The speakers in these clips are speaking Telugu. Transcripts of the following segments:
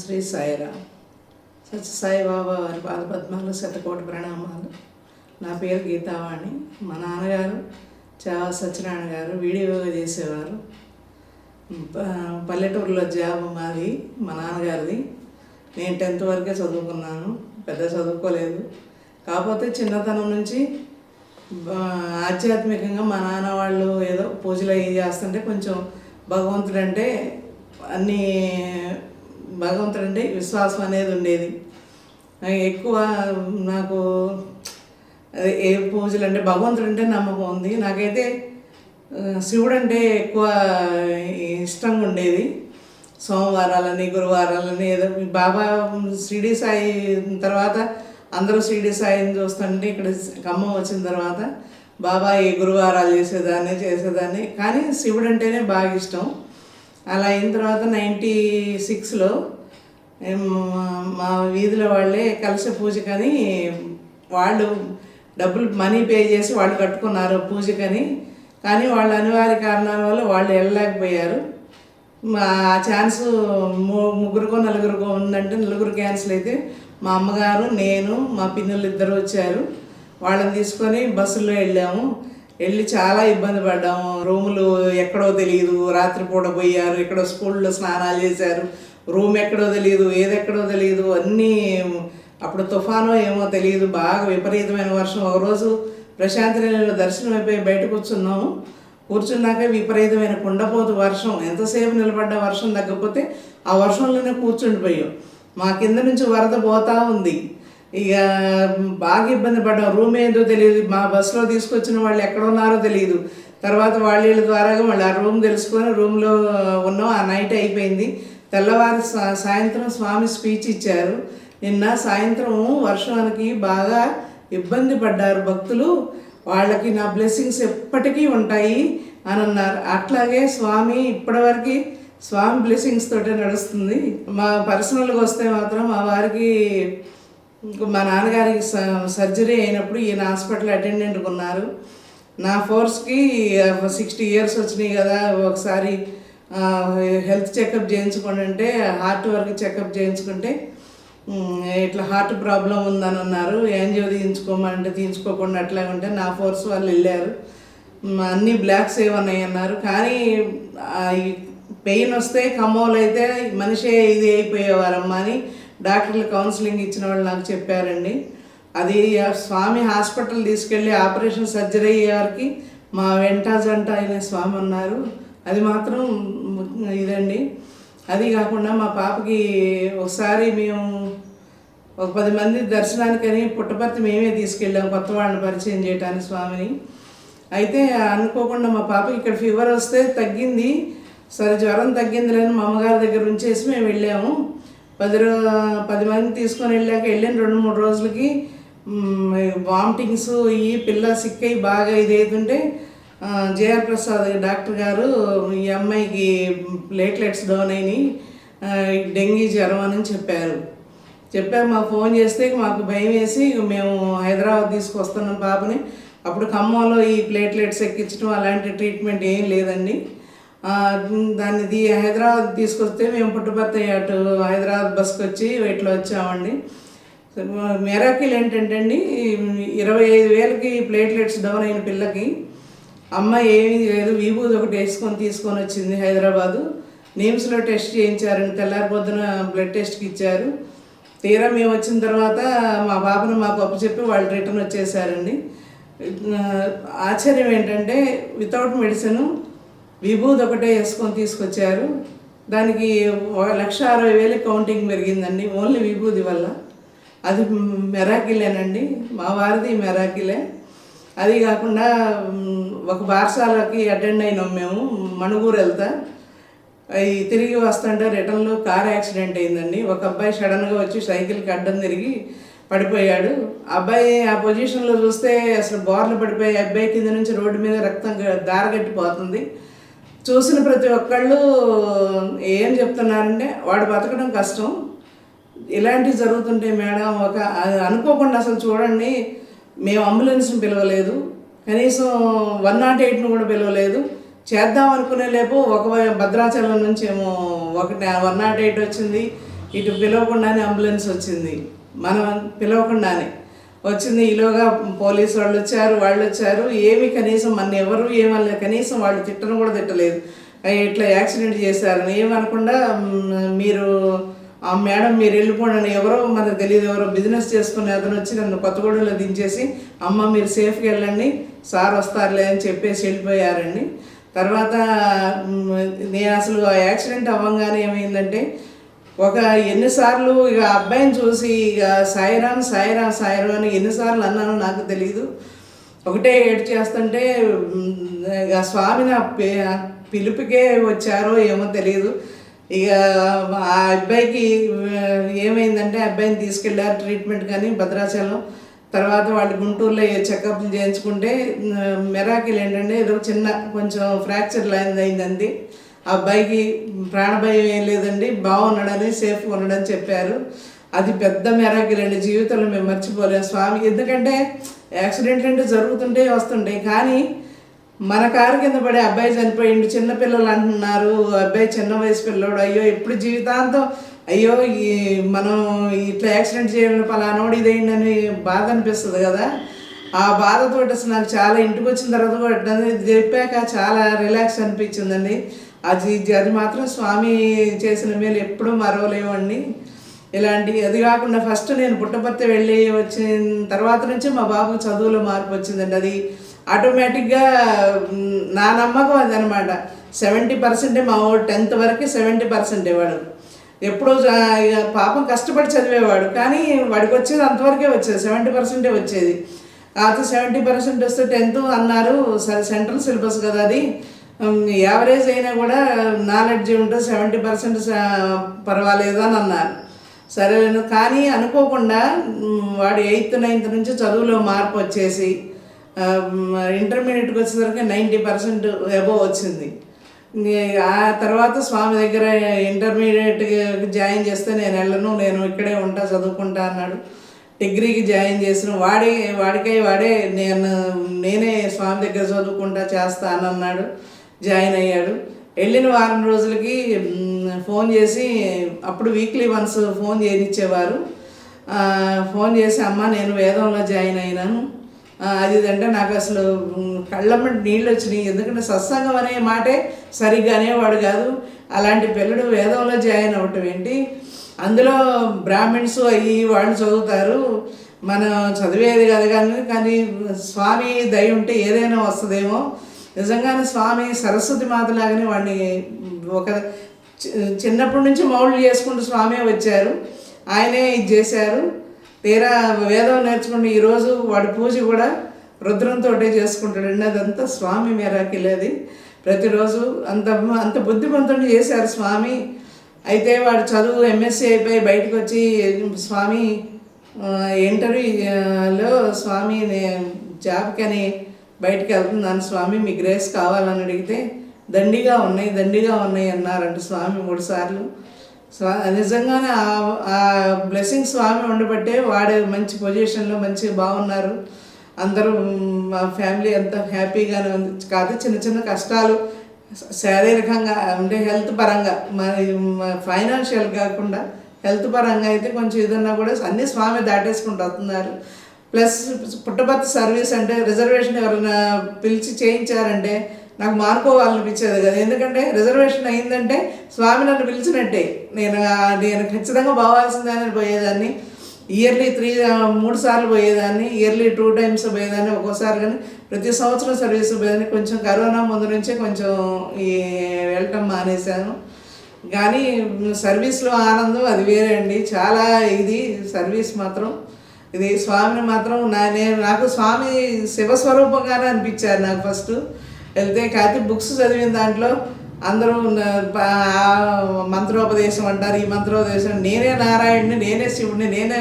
శ్రీ సాయిరా. సత్య సాయిబాబా వారి పాదపద్మాలు శతకోటి ప్రణామాలు. నా పేరు గీతావాణి. మా నాన్నగారు చావా సత్యనారాయణ గారు వీడియోగా చేసేవారు. పల్లెటూరులో జాబ్ మాది మా నాన్నగారిది. నేను టెన్త్ వరకే చదువుకున్నాను. పెద్ద చదువుకోలేదు. కాకపోతే చిన్నతనం నుంచి ఆధ్యాత్మికంగా మా నాన్న వాళ్ళు ఏదో పూజలు అవి చేస్తుంటే కొంచెం భగవంతుడు అంటే అన్నీ భగవంతుడు అంటే విశ్వాసం అనేది ఉండేది. ఎక్కువ నాకు ఏ పూజలు అంటే భగవంతుడు అంటే నమ్మకం ఉంది. నాకైతే శివుడు అంటే ఎక్కువ ఇష్టంగా ఉండేది. సోమవారాలని గురువారాలని ఏదో బాబా షిరిడి సాయి తర్వాత అందరూ షిరిడి సాయిని చూస్తుంటే ఇక్కడ ఖమ్మం వచ్చిన తర్వాత బాబా ఏ గురువారాలు చేసేదాన్ని చేసేదాన్ని. కానీ శివుడు అంటేనే బాగా ఇష్టం. అలా అయిన తర్వాత నైంటీ సిక్స్లో మా వీధిలో వాళ్ళే కలశ పూజకని వాళ్ళు డబ్బులు మనీ పే చేసి వాళ్ళు కట్టుకున్నారు పూజకని. కానీ వాళ్ళ అనివార్య కారణాల వల్ల వాళ్ళు వెళ్ళలేకపోయారు. మా ఛాన్స్ ము- ముగ్గురికో నలుగురికో ఉందంటే నలుగురు క్యాన్సిల్ అయితే మా అమ్మగారు నేను మా పిన్నులు ఇద్దరు వచ్చారు. వాళ్ళని తీసుకొని బస్సులో వెళ్ళాము. వెళ్ళి చాలా ఇబ్బంది పడ్డాము. రూములు ఎక్కడో తెలియదు రాత్రిపూట పోయారు. ఎక్కడో స్కూల్లో స్నానాలు చేశారు. రూమ్ ఎక్కడో తెలియదు ఏదెక్కడో తెలియదు అన్నీ అప్పుడు తుఫానో ఏమో తెలియదు బాగా విపరీతమైన వర్షం. ఒకరోజు ప్రశాంతి నిలయంలో దర్శనం అయిపోయి బయట కూర్చున్నాము. కూర్చున్నాక విపరీతమైన కుండపోతు వర్షం. ఎంతసేపు నిలబడ్డ వర్షం తగ్గకపోతే ఆ వర్షంలోనే కూర్చుండిపోయాం. మా కింద నుంచి వరద పోతా ఉంది. ఇక బాగా ఇబ్బంది పడ్డాం. రూమ్ ఏందో తెలియదు. మా బస్సులో తీసుకొచ్చిన వాళ్ళు ఎక్కడ ఉన్నారో తెలియదు. తర్వాత వాళ్ళ ద్వారా మళ్ళీ ఆ రూమ్ తెలుసుకొని రూమ్లో ఉన్నాం. ఆ నైట్ అయిపోయింది. తెల్లవారు సా- సాయంత్రం స్వామి స్పీచ్ ఇచ్చారు. నిన్న సాయంత్రం వర్షానికి బాగా ఇబ్బంది పడ్డారు భక్తులు. వాళ్ళకి నా బ్లెస్సింగ్స్ ఎప్పటికీ ఉంటాయి అని అన్నారు. అట్లాగే స్వామి ఇప్పటివరకు స్వామి బ్లెస్సింగ్స్ తోటే నడుస్తుంది. మా పర్సనల్గా వస్తే మాత్రం మా వారికి మా నాన్నగారికి స- సర్జరీ అయినప్పుడు ఈయన హాస్పిటల్ అటెండెంట్గా ఉన్నారు నా ఫోర్స్కి సిక్స్టీ ఇయర్స్ వచ్చినాయి కదా ఒకసారి హెల్త్ చెకప్ చేయించుకోండి అంటే హార్ట్ వరకు చెకప్ చేయించుకుంటే ఇట్లా హార్ట్ ప్రాబ్లం ఉందని అన్నారు. యాంజియో తీయించుకోమంటే తీయించుకోకుండా అట్లా ఉంటే నా ఫోర్స్ వాళ్ళు వెళ్ళారు. అన్నీ అన్ని బ్లాక్స్ ఏమన్నాయి అన్నారు. కానీ పెయిన్ వస్తే ఖమ్మంలో అయితే మనిషే ఇది అయిపోయేవారమ్మా అని డాక్టర్లు కౌన్సిలింగ్ ఇచ్చిన వాళ్ళు నాకు చెప్పారండి. అది స్వామి హాస్పిటల్ తీసుకెళ్ళి ఆపరేషన్ సర్జరీ అయ్యేవారికి మా వెంట జంట స్వామి ఉన్నారు. అది మాత్రం ఇదండి. అది కాకుండా మా పాపకి ఒకసారి మేము ఒక పది మంది దర్శనానికని పుట్టపర్తి మేమే తీసుకెళ్ళాం కొత్త వాళ్ళని పరిచయం చేయడానికి స్వామిని. అయితే అనుకోకుండా మా పాపకి ఇక్కడ ఫీవర్ వస్తే తగ్గింది. సరే జ్వరం తగ్గింది లేని మా అమ్మగారి దగ్గర ఉంచేసి మేము వెళ్ళాము. పది రో పది మంది తీసుకొని వెళ్ళాక వెళ్ళిన రెండు మూడు రోజులకి వామిటింగ్స్ ఈ పిల్ల సిక్ అయ్యి బాగా ఇది అవుతుంటే జేఆర్ ప్రసాద్ డాక్టర్ గారు ఈ అమ్మాయికి ప్లేట్లెట్స్ డౌన్ అయినాయి. ఆ, డెంగీ జ్వరం అని చెప్పారు. చెప్పారు మాకు ఫోన్ చేస్తే మాకు భయం వేసి మేము హైదరాబాద్ తీసుకొస్తున్నాం పాపని. అప్పుడు ఖమ్మంలో ఈ ప్లేట్లెట్స్ ఎక్కించడం అలాంటి ట్రీట్మెంట్ ఏం లేదండి. దాన్ని దీ హైదరాబాద్ తీసుకొస్తే మేము పుట్టుపర్తి అటు హైదరాబాద్ బస్కి వచ్చి ఇట్లా వచ్చామండి. మెరాకిల్ ఏంటంటే అండి ఇరవై ఐదు వేలకి ప్లేట్లెట్స్ డౌన్ అయిన పిల్లకి అమ్మ ఏమీ లేదు విభూది ఒకటి వేసుకొని తీసుకొని వచ్చింది హైదరాబాదు. నేమ్స్లో టెస్ట్ చేయించారండి తెల్లారి పొద్దున బ్లడ్ టెస్ట్కి ఇచ్చారు. తీరా మేము వచ్చిన తర్వాత మా పాపను మాకు అప్పచెప్పి వాళ్ళు రిటర్న్ వచ్చేసారండి. ఆశ్చర్యం ఏంటంటే వితౌట్ మెడిసిన్ విభూది ఒకటే వేసుకొని తీసుకొచ్చారు. దానికి ఒక లక్ష అరవై వేలు కౌంటింగ్ పెరిగిందండి ఓన్లీ విభూది వల్ల. అది మెరాకిలేనండి మా వారిది మెరాకిలే. అది కాకుండా ఒక బారసాలకి అటెండ్ అయినాం మేము మణుగూరు వెళ్తా. అవి తిరిగి వస్తుంటే రిటర్న్లో కార్ యాక్సిడెంట్ అయిందండి. ఒక అబ్బాయి సడన్గా వచ్చి సైకిల్కి అడ్డం తిరిగి పడిపోయాడు. అబ్బాయి ఆ పొజిషన్లో చూస్తే అసలు బోర్లు పడిపోయి అబ్బాయి కింద నుంచి రోడ్డు మీద రక్తం గ- దారగట్టిపోతుంది. చూసిన ప్రతి ఒక్కళ్ళు ఏం చెప్తున్నారంటే వాడు బతకడం కష్టం. ఇలాంటివి జరుగుతుంటే మేడం ఒక అది అనుకోకుండా అసలు చూడండి మేము అంబులెన్స్ని పిలవలేదు. కనీసం వన్ నాట్ ఎయిట్ను కూడా పిలవలేదు. చేద్దాం అనుకునే లేపు ఒక భద్రాచలం నుంచి ఏమో ఒకటి వన్ నాట్ ఎయిట్ వచ్చింది. ఇటు పిలవకుండానే అంబులెన్స్ వచ్చింది. మనం పిలవకుండానే. వచ్చింది. ఈలోగా పోలీసు వాళ్ళు వచ్చారు వాళ్ళు వచ్చారు. ఏమి కనీసం మన ఎవరు ఏమన్నా కనీసం వాళ్ళు తిట్టను కూడా తిట్టలేదు. ఇట్లా యాక్సిడెంట్ చేశారని ఏమనకుండా మీరు ఆ మేడం మీరు వెళ్ళిపోండి ఎవరో మనకు తెలియదు ఎవరో బిజినెస్ చేసుకునే అతను వచ్చి నన్ను కొత్తగూడెంలో దించేసి అమ్మ మీరు సేఫ్గా వెళ్ళండి సార్ వస్తారులే అని చెప్పేసి వెళ్ళిపోయారండి. తర్వాత నేను అసలు ఆ యాక్సిడెంట్ అవ్వగానే ఏమైందంటే ఒక ఎన్నిసార్లు ఇక అబ్బాయిని చూసి ఇక సాయిరామ్ సాయిరామ్ సాయిరామ్ అని ఎన్నిసార్లు అన్నానో నాకు తెలియదు ఒకటే ఏడ్ చేస్తుంటే ఇక స్వామి నా పిలుపుకే వచ్చారో ఏమో తెలియదు ఇక ఆ అబ్బాయికి ఏమైందంటే అబ్బాయిని తీసుకెళ్ళారు ట్రీట్మెంట్ కానీ భద్రాచలం. తర్వాత వాళ్ళు గుంటూరులో చెకప్లు చేయించుకుంటే మెరాకిల్ ఏంటంటే ఏదో చిన్న కొంచెం ఫ్రాక్చర్ లైన్ అయిందండి. అబ్బాయికి ప్రాణభయం ఏం లేదండి బాగున్నాడని సేఫ్గా ఉన్నాడని చెప్పారు. అది పెద్ద మెరాకిల్ అండి జీవితంలో మేము మర్చిపోలేము స్వామి ఎందుకంటే యాక్సిడెంట్ అంటే జరుగుతుంటే వస్తుంటాయి కానీ మన కారు కింద పడే అబ్బాయి చనిపోయిండు చిన్నపిల్లలు అంటున్నారు అబ్బాయి చిన్న వయసు పిల్లోడు అయ్యో ఇప్పుడు జీవితాంతం అయ్యో ఈ మనం ఇట్లా యాక్సిడెంట్ చేయడం పలానోడు ఇదేంటని బాధ అనిపిస్తుంది కదా. ఆ బాధతో అసలు నాకు చాలా ఇంటికి వచ్చిన తర్వాత కూడా చెప్పాక చాలా రిలాక్స్ అనిపించిందండి. అది అది మాత్రం స్వామి చేసిన మేలు ఎప్పుడూ మరవలేమండి. ఇలాంటి అది కాకుండా ఫస్ట్ నేను పుట్టపర్తి వెళ్ళి వచ్చిన తర్వాత నుంచి మా బాబు చదువులో మార్పు వచ్చిందండి. అది ఆటోమేటిక్గా నా నమ్మకం అదనమాట. సెవెంటీ పర్సెంటే మా వాడు టెన్త్ వరకు సెవెంటీ పర్సెంటే వాడు ఎప్పుడూ పాపం కష్టపడి చదివేవాడు. కానీ వాడికి వచ్చేది అంతవరకే వచ్చేది. సెవెంటీ పర్సెంటే వచ్చేది. కాకపోతే సెవెంటీ పర్సెంట్ వస్తే టెన్త్ అన్నారు సరే సెంట్రల్ సిలబస్ కదా అది. యావరేజ్ అయినా కూడా నాలెడ్జ్ ఉంటే సెవెంటీ పర్సెంట్ పర్వాలేదు అని అన్నారు. సరే కానీ అనుకోకుండా వాడు ఎయిత్ నైన్త్ నుంచి చదువులో మార్పు వచ్చేసి ఇంటర్మీడియట్కి వచ్చేసరికి నైంటీ పర్సెంట్ అబోవ్ వచ్చింది. ఆ తర్వాత స్వామి దగ్గర ఇంటర్మీడియట్ జాయిన్ చేస్తే నేను వెళ్ళను నేను ఇక్కడే ఉంటా చదువుకుంటా అన్నాడు. డిగ్రీకి జాయిన్ చేసిన వాడే వాడికై వాడే నేను నేనే స్వామి దగ్గర చదువుకుంటా చేస్తానన్నాడు జాయిన్ అయ్యాడు. వెళ్ళిన వారం రోజులకి ఫోన్ చేసి అప్పుడు వీక్లీ వన్స్ ఫోన్ చేయనిచ్చేవారు ఫోన్ చేసి అమ్మ నేను వేదంలో జాయిన్ అయినాను. అది ఇది అంటే నాకు అసలు కళ్ళమ్మటి నీళ్ళు వచ్చినాయి. ఎందుకంటే సత్సంగం అనే మాటే సరిగ్గా అనేవాడు కాదు. అలాంటి పిల్లడు వేదంలో జాయిన్ అవ్వటం ఏంటి? అందులో బ్రాహ్మిన్స్ అయ్యి వాళ్ళు చదువుతారు. మనం చదివేది కదా కానీ కానీ స్వామి దయ ఉంటే ఏదైనా వస్తుందేమో. నిజంగానే స్వామి సరస్వతి మాతలాగానే వాడిని ఒక చిన్నప్పటి నుంచి మౌళ్ళు చేసుకుంటూ స్వామి వచ్చారు. ఆయనే ఇది చేశారు. తీరా వేదం నేర్చుకుని ఈరోజు వాడి పూజ కూడా రుద్రంతో చేసుకుంటాడండి అదంతా స్వామి మేరాకిలేది. ప్రతిరోజు అంత అంత బుద్ధిమంతుడు చేశారు స్వామి. అయితే వాడు చదువు ఎంఎస్సీ అయిపోయి బయటకు వచ్చి స్వామి ఇంటర్వ్యూలో స్వామి జాబ్కి జాబ్కని బయటికి వెళ్తున్నాను స్వామి మీ గ్రేస్ కావాలని అడిగితే దండిగా ఉన్నాయి దండిగా ఉన్నాయి అన్నారంట స్వామి మూడు సార్లు. స్వా నిజంగానే ఆ- బ్లెస్సింగ్ స్వామి ఉండబట్టే వాడు మంచి పొజిషన్లో మంచిగా బాగున్నారు. అందరూ మా ఫ్యామిలీ అంతా హ్యాపీగానే ఉంది. కాదు చిన్న చిన్న కష్టాలు శారీరకంగా అంటే హెల్త్ పరంగా మరి ఫైనాన్షియల్ కాకుండా హెల్త్ పరంగా అయితే కొంచెం ఏదన్నా కూడా అన్ని స్వామి దాటేసుకుంటూ వస్తున్నారు. ప్లస్ పుట్టపర్తి సర్వీస్ అంటే రిజర్వేషన్ ఎవరైనా పిలిచి చేయించారంటే నాకు మానుకోవాలనిపించేది కదా. ఎందుకంటే రిజర్వేషన్ అయిందంటే స్వామి నన్ను పిలిచినట్టే. నేను నేను ఖచ్చితంగా పోవాల్సిందని పోయేదాన్ని. ఇయర్లీ త్రీ మూడు సార్లు పోయేదాన్ని. ఇయర్లీ టూ టైమ్స్ పోయేదాన్ని. ఒక్కోసారి కానీ ప్రతి సంవత్సరం సర్వీస్ పోయేదాన్ని. కొంచెం కరోనా ముందు నుంచే కొంచెం ఈ వెళ్ళటం మానేశాను. కానీ సర్వీస్లో ఆనందం అది వేరే అండి. చాలా ఇది సర్వీస్ మాత్రం. ఇది స్వామిని మాత్రం నా నేను నాకు స్వామి శివస్వరూపంగానే అనిపించారు నాకు ఫస్ట్ వెళ్తే కాకపోతే బుక్స్ చదివిన దాంట్లో అందరూ మంత్రోపదేశం అంటారు ఈ మంత్రోపదేశం నేనే నారాయణుని నేనే శివుడిని నేనే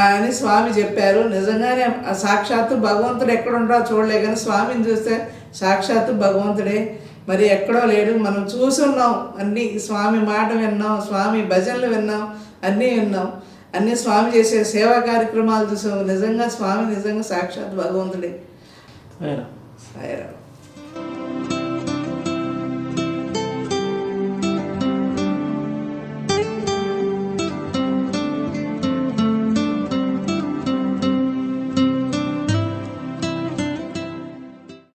అని స్వామి చెప్పారు. నిజంగానే సాక్షాత్తు భగవంతుడు ఎక్కడ ఉంటాడో చూడలే కానీ స్వామిని చూస్తే సాక్షాత్తు భగవంతుడే. మరి ఎక్కడో లేడు. మనం చూసున్నాం అన్నీ స్వామి మాట విన్నాం స్వామి భజనలు విన్నాం అన్నీ విన్నాం. అన్నీ స్వామి చేసే సేవా కార్యక్రమాలు చూసాం నిజంగా స్వామి నిజంగా సాక్షాత్ భగవంతుడే. సాయిరామ్